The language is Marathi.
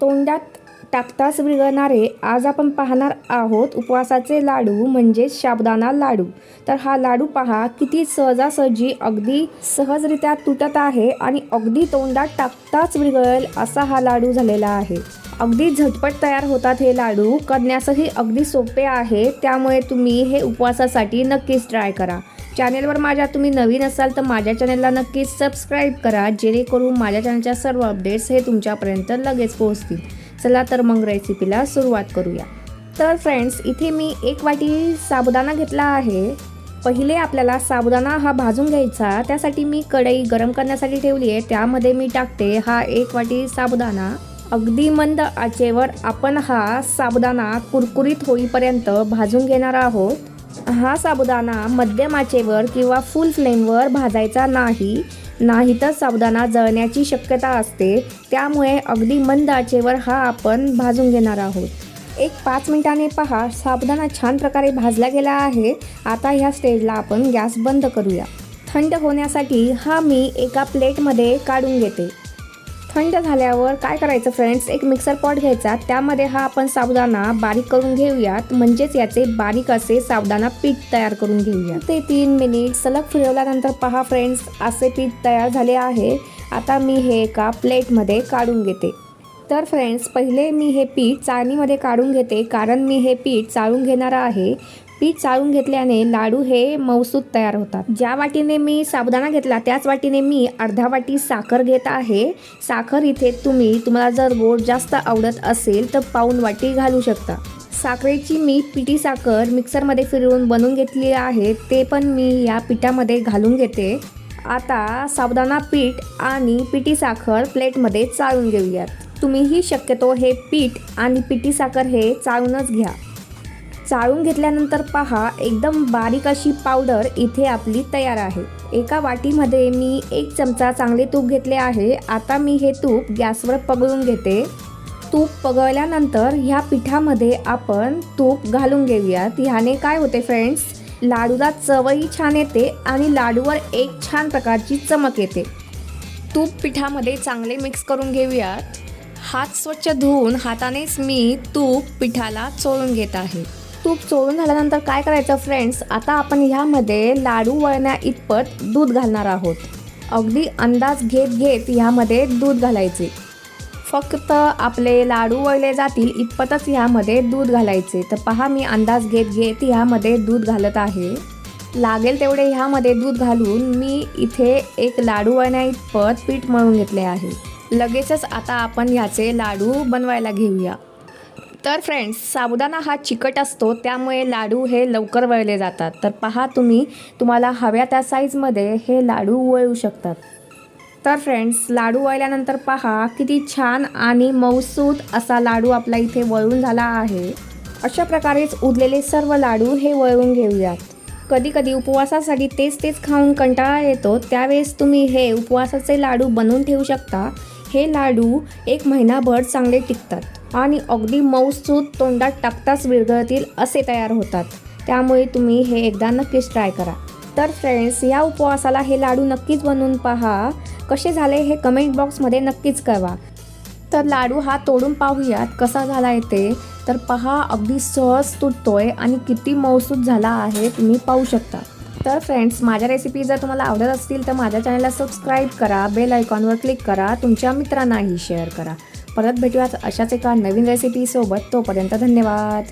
तोंडात टाकताच विरघळणारे आज आपण पाहणार आहोत उपवासाचे लाडू म्हणजेच शाबदाना लाडू. तर हा लाडू पहा किती सहजासहजी अगदी सहजरित्या तुटत आहे आणि अगदी तोंडात टाकताच विरघळेल असा हा लाडू झालेला आहे. अगदी झटपट तयार होतात हे लाडू करण्यासही अगदी सोपे आहे त्यामुळे तुम्ही हे उपवासासाठी नक्कीच ट्राय करा. चॅनेलवर माझ्या तुम्ही नवीन असाल तर माझ्या चॅनेलला नक्कीच सबस्क्राईब करा जेणेकरून माझ्या चॅनलच्या सर्व अपडेट्स हे तुमच्यापर्यंत लगेच पोहोचतील. चला तर मग रेसिपीला सुरुवात करूया. तर फ्रेंड्स इथे मी एक वाटी साबुदाणा घेतला आहे. पहिले आपल्याला साबुदाणा हा भाजून घ्यायचा. त्यासाठी मी कढई गरम करण्यासाठी ठेवली आहे. त्यामध्ये मी टाकते हा एक वाटी साबुदाणा. अगदी मंद आचेवर आपण हा साबुदाणा कुरकुरीत होईपर्यंत भाजून घेणार आहोत. हा साबुदाणा मध्यम आचेवर किंवा फुल फ्लेमवर भाजायचा नाही. नाहीतर साबुदाणा जळण्याची शक्यता असते. त्यामुळे अगदी मंद आचेवर हा आपण भाजून घेणार आहोत. एक पाच मिनिटाने पहा साबुदाणा छान प्रकारे भाजला गेला आहे. आता ह्या स्टेजला आपण गॅस बंद करूया. थंड होण्यासाठी हा मी एका प्लेटमध्ये काढून घेते. थंड झाल्यावर काय करायचं फ्रेंड्स एक मिक्सर पॉट घ्यायचा. त्यामध्ये हा आपण साबुदाणा बारीक करून घेऊयात. म्हणजेच याचे बारीक असे साबुदाणा पीठ तयार करून घेऊया ते तीन मिनिट सलग फिरवल्यानंतर पहा फ्रेंड्स असे पीठ तयार झाले आहे. आता मी हे एका प्लेटमध्ये काढून घेते. तर फ्रेंड्स पहिले मी हे पीठ चाळणीमध्ये काढून घेते. कारण मी हे पीठ चाळून घेणार आहे. पीठ चाळून घेतल्याने लाडू हे मौसूद तयार होतात. ज्या वाटीने मी साबुदाणा घेतला त्याच वाटीने मी अर्धा वाटी साखर घेत आहे. साखर इथे तुम्ही तुम्हाला जर गोड जास्त आवडत असेल तर पाऊन वाटी घालू शकता. साखरेची मी पिठी साखर मिक्सरमध्ये फिरवून बनवून घेतली आहे ते पण मी या पिठामध्ये घालून घेते. आता साबुदाणा पीठ आणि पिठी साखर प्लेटमध्ये चाळून घेऊयात. तुम्हीही शक्यतो हे पीठ आणि पिठी साखर हे चाळूनच घ्या. चाळून घेतल्यानंतर पहा एकदम बारीक अशी पावडर इथे आपली तयार आहे. एका वाटीमध्ये मी एक चमचा चांगले तूप घेतले आहे. आता मी हे तूप गॅसवर पगळून घेते. तूप पगळल्यानंतर ह्या पिठामध्ये आपण तूप घालून घेऊयात. ह्याने काय होते फ्रेंड्स लाडूला चवही छान येते आणि लाडूवर एक छान प्रकारची चमक येते. तूप पिठामध्ये चांगले मिक्स करून घेऊयात. हात स्वच्छ धुवून हातानेच मी तूप पिठाला चोळून घेत आहे. तूप चोळून झाल्यानंतर काय करायचं फ्रेंड्स आता आपण ह्यामध्ये लाडू वळण्या इतपत दूध घालणार आहोत. अगदी अंदाज घेत घेत ह्यामध्ये दूध घालायचे. फक्त आपले लाडू वळले जातील इतपतच ह्यामध्ये दूध घालायचे. तर पहा मी अंदाज घेत घेत ह्यामध्ये दूध घालत आहे. लागेल तेवढे ह्यामध्ये दूध घालून मी इथे एक लाडू वळण्या इतपत पीठ मळून घेतले आहे. लगेचच आता आपण ह्याचे लाडू बनवायला घेऊया. तर फ्रेंड्स साबुदाणा हा चिकट असतो त्यामुळे लाडू हे लवकर वळले जातात. तर पहा तुम्ही तुम्हाला हव्या त्या साईजमध्ये हे लाडू वळू शकतात. तर फ्रेंड्स लाडू वळल्यानंतर पहा किती छान आणि मऊसूद असा लाडू आपला इथे वळून झाला आहे. अशा प्रकारेच उरलेले सर्व लाडू हे वळवून घेऊयात. कधी कधी उपवासासाठी तेच तेच खाऊन कंटाळा येतो त्यावेळेस तुम्ही हे उपवासाचे लाडू बनवून ठेवू शकता. हे लाडू एक महिनाभर चांगले टिकतात. आणि अगदी मऊसूत तोंडात टाकताच विरघळतील असे तयार होतात. त्यामुळे तुम्ही हे एकदा नक्कीच ट्राय करा. तर फ्रेंड्स या उपवासाला हे लाडू नक्कीच बनवून पहा. कसे झाले हे कमेंट बॉक्समध्ये नक्कीच कळवा. तर लाडू हा तोडून पाहूयात कसा झाला आहे ते तर पहा अगदी सहज तुटतोय आणि किती मौसूद झाला आहे तुम्ही पाहू शकता. तर फ्रेंड्स माझ्या रेसिपी जर तुम्हाला आवडत असतील तर माझ्या चॅनलला सबस्क्राईब करा. बेल आयकॉनवर क्लिक करा. तुमच्या मित्रांनाही शेअर करा. परत भेटूयात अशाच एका नवीन रेसिपीसोबत तोपर्यंत धन्यवाद.